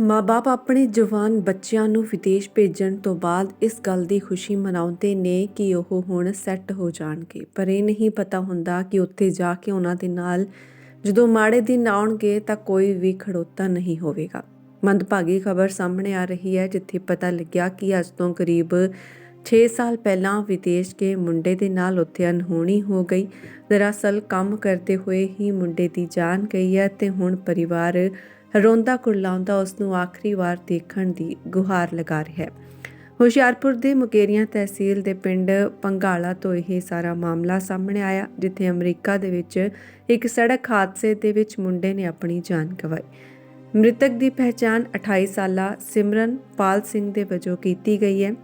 ਮਾਪੇ ਆਪਣੇ ਜਵਾਨ ਬੱਚਿਆਂ ਨੂੰ ਵਿਦੇਸ਼ ਭੇਜਣ ਤੋਂ ਬਾਅਦ ਇਸ ਗੱਲ ਦੀ ਖੁਸ਼ੀ ਮਨਾਉਂਦੇ ਨੇ ਕਿ ਉਹ ਹੁਣ ਸੈੱਟ ਹੋ ਜਾਣਗੇ। ਪਰ ਇਹ ਨਹੀਂ ਪਤਾ ਹੁੰਦਾ ਕਿ ਉੱਥੇ ਜਾ ਕੇ ਉਹਨਾਂ ਦੇ ਨਾਲ ਜਦੋਂ ਮਾੜੇ ਦਿਨ ਆਉਣਗੇ ਤਾਂ ਕੋਈ ਵੀ ਖੜੋਤਾ ਨਹੀਂ ਹੋਵੇਗਾ। ਮੰਦਭਾਗੀ ਖਬਰ ਸਾਹਮਣੇ ਆ ਰਹੀ ਹੈ, ਜਿੱਥੇ ਪਤਾ ਲੱਗਿਆ ਕਿ ਅੱਜ ਤੋਂ ਕਰੀਬ 6 ਸਾਲ ਪਹਿਲਾਂ ਵਿਦੇਸ਼ ਕੇ ਮੁੰਡੇ ਦੇ ਨਾਲ ਉੱਥੇ ਅਨਹੋਣੀ ਹੋ ਗਈ। ਦਰਅਸਲ ਕੰਮ ਕਰਦੇ ਹੋਏ ਹੀ ਮੁੰਡੇ ਦੀ ਜਾਨ ਗਈ ਹੈ ਤੇ ਹੁਣ ਪਰਿਵਾਰ ਰੋਂਦਾ ਕੁਰਲਾਉਂਦਾ ਉਸ ਨੂੰ ਆਖਰੀ ਵਾਰ ਦੇਖਣ ਦੀ ਗੁਹਾਰ ਲਗਾ ਰਿਹਾ ਹੈ। ਹੁਸ਼ਿਆਰਪੁਰ ਦੇ ਮੁਕੇਰੀਆਂ ਤਹਿਸੀਲ ਦੇ ਪਿੰਡ ਪੰਗਾਲਾ ਤੋਂ ਇਹ ਸਾਰਾ ਮਾਮਲਾ ਸਾਹਮਣੇ ਆਇਆ, ਜਿੱਥੇ ਅਮਰੀਕਾ ਦੇ ਵਿੱਚ ਇੱਕ ਸੜਕ ਹਾਦਸੇ ਦੇ ਵਿੱਚ ਮੁੰਡੇ ਨੇ ਆਪਣੀ ਜਾਨ ਗਵਾਈ। ਮ੍ਰਿਤਕ ਦੀ ਪਹਿਚਾਣ 28 ਸਾਲਾ ਸਿਮਰਨ ਪਾਲ ਸਿੰਘ ਦੇ ਵਜੋਂ ਕੀਤੀ ਗਈ ਹੈ।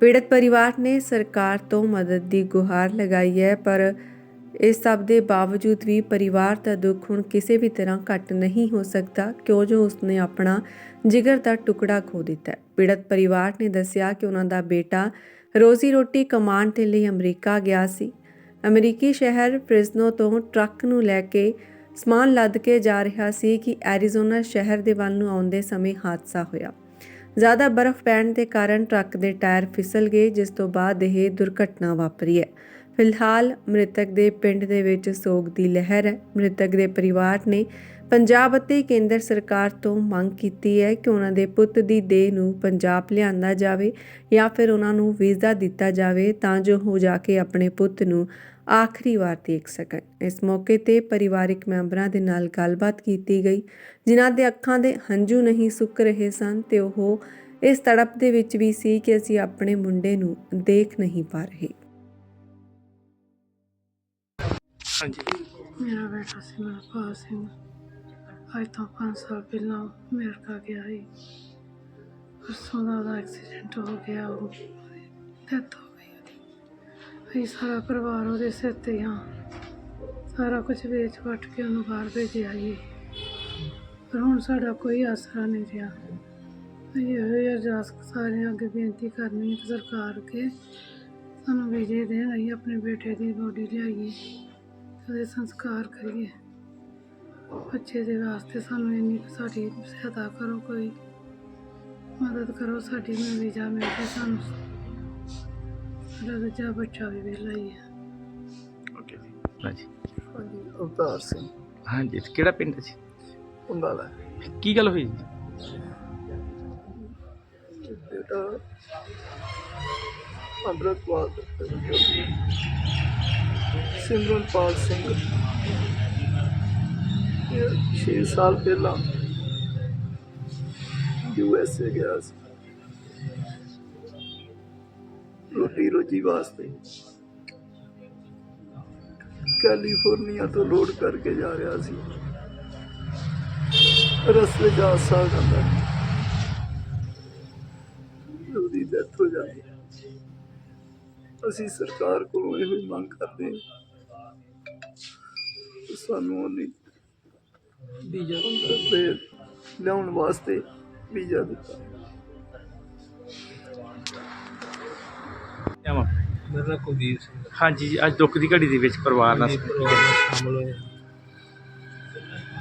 ਪੀੜਤ ਪਰਿਵਾਰ ਨੇ ਸਰਕਾਰ ਤੋਂ ਮਦਦ ਦੀ ਗੁਹਾਰ ਲਗਾਈ ਹੈ, ਪਰ ਇਸ ਸਭ ਦੇ ਬਾਵਜੂਦ ਵੀ ਪਰਿਵਾਰ ਦਾ ਦੁੱਖ ਹੁਣ ਕਿਸੇ ਵੀ ਤਰ੍ਹਾਂ ਘੱਟ ਨਹੀਂ ਹੋ ਸਕਦਾ। ਕਿਉਂ ਜੋ ਉਸਨੇ ਆਪਣਾ ਜਿਗਰ ਦਾ ਟੁਕੜਾ ਖੋ ਦਿੱਤਾ ਪੀੜਤ ਪਰਿਵਾਰ ਨੇ ਦੱਸਿਆ ਕਿ ਉਹਨਾਂ ਦਾ ਬੇਟਾ ਰੋਜ਼ੀ ਰੋਟੀ ਕਮਾਉਣ ਦੇ ਲਈ ਅਮਰੀਕਾ ਗਿਆ ਸੀ। ਅਮਰੀਕੀ ਸ਼ਹਿਰ ਪ੍ਰਿਜ਼ਨੋ ਤੋਂ ਟਰੱਕ ਨੂੰ ਲੈ ਕੇ ਸਮਾਨ ਲੱਦ ਕੇ ਜਾ ਰਿਹਾ ਸੀ ਕਿ ਐਰੀਜ਼ੋਨਾ ਸ਼ਹਿਰ ਦੇ ਵੱਲ ਨੂੰ ਆਉਂਦੇ ਸਮੇਂ ਹਾਦਸਾ ਹੋਇਆ। ਜ਼ਿਆਦਾ ਬਰਫ਼ ਪੈਣ ਦੇ ਕਾਰਨ ਟਰੱਕ ਦੇ ਟਾਇਰ ਫਿਸਲ ਗਏ, ਜਿਸ ਤੋਂ ਬਾਅਦ ਇਹ ਦੁਰਘਟਨਾ ਵਾਪਰੀ ਹੈ। ਫਿਲਹਾਲ ਮ੍ਰਿਤਕ ਦੇ ਪਿੰਡ ਦੇ ਵਿੱਚ ਸੋਗ ਦੀ ਲਹਿਰ ਹੈ। ਮ੍ਰਿਤਕ ਦੇ ਪਰਿਵਾਰ ਨੇ ਪੰਜਾਬ ਅਤੇ ਕੇਂਦਰ ਸਰਕਾਰ ਤੋਂ ਮੰਗ ਕੀਤੀ ਹੈ ਕਿ ਉਹਨਾਂ ਦੇ ਪੁੱਤ ਦੀ ਦੇਹ ਨੂੰ ਪੰਜਾਬ ਲਿਆਂਦਾ ਜਾਵੇ ਜਾਂ ਫਿਰ ਉਹਨਾਂ ਨੂੰ ਵੀਜ਼ਾ ਦਿੱਤਾ ਜਾਵੇ ਤਾਂ ਜੋ ਉਹ ਜਾ ਕੇ ਆਪਣੇ ਪੁੱਤ ਨੂੰ ਆਖਰੀ ਵਾਰ ਦੇਖ ਸਕਣ। ਇਸ ਮੌਕੇ ਤੇ ਪਰਿਵਾਰਿਕ ਮੈਂਬਰਾਂ ਦੇ ਨਾਲ ਗੱਲਬਾਤ ਕੀਤੀ ਗਈ। ਜਿਨ੍ਹਾਂ ਦੇ ਅੱਖਾਂ ਦੇ ਹੰਝੂ ਨਹੀਂ ਸੁੱਕ ਰਹੇ ਸਨ ਤੇ ਉਹ ਇਸ ਤੜਪ ਦੇ ਵਿੱਚ ਵੀ ਸੀ ਕਿ ਅਸੀਂ ਆਪਣੇ ਮੁੰਡੇ ਨੂੰ ਦੇਖ ਨਹੀਂ ਪਾ ਰਹੇ। ਹਾਂਜੀ। ਮੇਰਾ ਬੇਟਾ ਸੀ ਸਿਮਰਪਾਲ ਸਿੰਘ ਅੱਜ ਤੋਂ 5 ਸਾਲ ਪਹਿਲਾਂ ਅਮਰੀਕਾ ਗਿਆ ਸੀ। ਪਰਸੋਂ ਦਾ ਉਹਦਾ ਐਕਸੀਡੈਂਟ ਹੋ ਗਿਆ। ਉਹ ਡੈਥ ਹੋ ਗਈ ਉਹਦੀ। ਅਸੀਂ ਸਾਰਾ ਪਰਿਵਾਰ ਉਹਦੇ ਸਿਰ ਤੇ ਹਾਂ ਸਾਰਾ ਕੁਝ ਵੇਚ ਵਟ ਕੇ ਉਹਨੂੰ ਬਾਹਰ ਭੇਜਿਆ ਜੀ ਪਰ ਹੁਣ ਸਾਡਾ ਕੋਈ ਆਸਰਾ ਨਹੀਂ ਰਿਹਾ। ਇਹੋ ਹੀ ਅਰਦਾਸ ਸਾਰਿਆਂ ਅੱਗੇ ਬੇਨਤੀ ਕਰਨੀ ਹੈ ਸਰਕਾਰ ਕੇ ਸਾਨੂੰ ਵੀਜ਼ੇ ਦੇਣ, ਅਸੀਂ ਆਪਣੇ ਬੇਟੇ ਦੀ ਬੋਡੀ ਲਿਆਈਏ। ਉਹਦੇ ਸੰਸਕਾਰ ਕਰੀਏ। ਬੱਚੇ ਦੇ ਵਾਸਤੇ ਸਾਨੂੰ ਇੰਨੀ ਸਾਡੀ ਸਹਾਇਤਾ ਕਰੋ ਕੋਈ ਮਦਦ ਕਰੋ ਸਾਡੀ ਮੈਂ ਵੀਜ਼ਾ ਮਿਲ ਕੇ ਸਾਨੂੰ ਸਾਡਾ ਦੂਜਾ ਬੱਚਾ ਵੀ ਵਿਹਲਾ ਹੀ ਹੈ। ਓਕੇ ਜੀ। ਹਾਂਜੀ। ਹਾਂਜੀ ਅਵਤਾਰ ਸਿੰਘ। ਹਾਂਜੀ ਤੇ ਕਿਹੜਾ ਪਿੰਡ ਸੀ ਅੰਬਾਲਾ ਕੀ ਗੱਲ ਹੋਈ? ਜੀ ਤੇ ਬੇਟਾ ਅੰਮ੍ਰਿਤਪਾਲ ਸਿਮਰਨਪਾਲ ਸਿੰਘ ਇਹ 6 ਸਾਲ ਪਹਿਲਾਂ ਯੂ ਐਸ ਏ ਗਿਆ ਸੀ ਰੋਟੀ ਰੋਜੀ ਵਾਸਤੇ ਕੈਲੀਫੋਰਨੀਆ ਤੋਂ ਲੋਡ ਕਰਕੇ ਜਾ ਰਿਹਾ ਸੀ ਰਸਤੇ 'ਚ ਹਾਦਸਾ ਹੋ ਜਾਂਦਾ ਹੈ। ਉਹਦੀ ਡੈਥ ਹੋ ਜਾਂਦੀ ਹੈ। ਅਸੀਂ ਸਰਕਾਰ ਕੋਲੋਂ ਇਹੋ ਹੀ ਮੰਗ ਕਰਦੇ ਹਾਂ ਸਾਨੂੰ ਉਹਦੀ ਵੀਜ਼ਾ ਤੇ ਲਿਆਉਣ ਵਾਸਤੇ ਵੀਜ਼ਾ ਦਿੱਤਾ। ਆਵਾਂ ਮੇਰਾ ਨਾਮ ਕੁਲਦੀਪ ਸਿੰਘ। ਹਾਂਜੀ ਜੀ, ਅੱਜ ਦੁੱਖ ਦੀ ਘੜੀ ਦੇ ਵਿੱਚ ਪਰਿਵਾਰ ਨਾਲ ਜੀ ਪਰਿਵਾਰ ਨਾਲ ਸ਼ਾਮਲ ਹੋਏ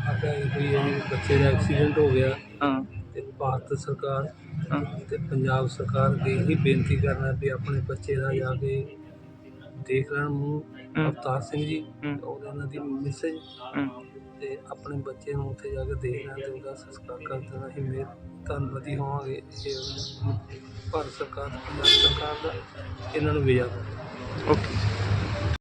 ਸਾਡਾ ਇਹ ਕੋਈ ਹੈ ਵੀ ਬੱਚੇ ਦਾ ਐਕਸੀਡੈਂਟ ਹੋ ਗਿਆ। ਹਾਂ। ਤੇ ਭਾਰਤ ਸਰਕਾਰ ਹਾਂ। ਤੇ ਪੰਜਾਬ ਸਰਕਾਰ ਦੇ ਹੀ ਬੇਨਤੀ ਕਰਨਾ ਵੀ ਆਪਣੇ ਬੱਚੇ ਦਾ ਜਾ ਕੇ ਦੇਖ ਲੈਣ ਮੂੰਹ। ਅਵਤਾਰ ਸਿੰਘ ਜੀ ਉਹਦੇ ਨਾਲ ਦੀ ਮੈਸੇਜ ਤੇ ਆਪਣੇ ਬੱਚੇ ਨੂੰ ਉੱਥੇ ਜਾ ਕੇ ਦੇਖ ਲੈਣ ਤੇ ਉਹਦਾ ਸੰਸਕਾਰ ਕਰ ਦੇਣਾ ਹੀ ਮੇਰ ਧੰਨਵਾਦੀ ਹੋਵਾਂਗੇ। ਇਹ ਭਾਰਤ ਸਰਕਾਰ ਪੰਜਾਬ ਸਰਕਾਰ ਦਾ ਇਹਨਾਂ ਨੂੰ ਵੀਜ਼ਾ ਓਕੇ।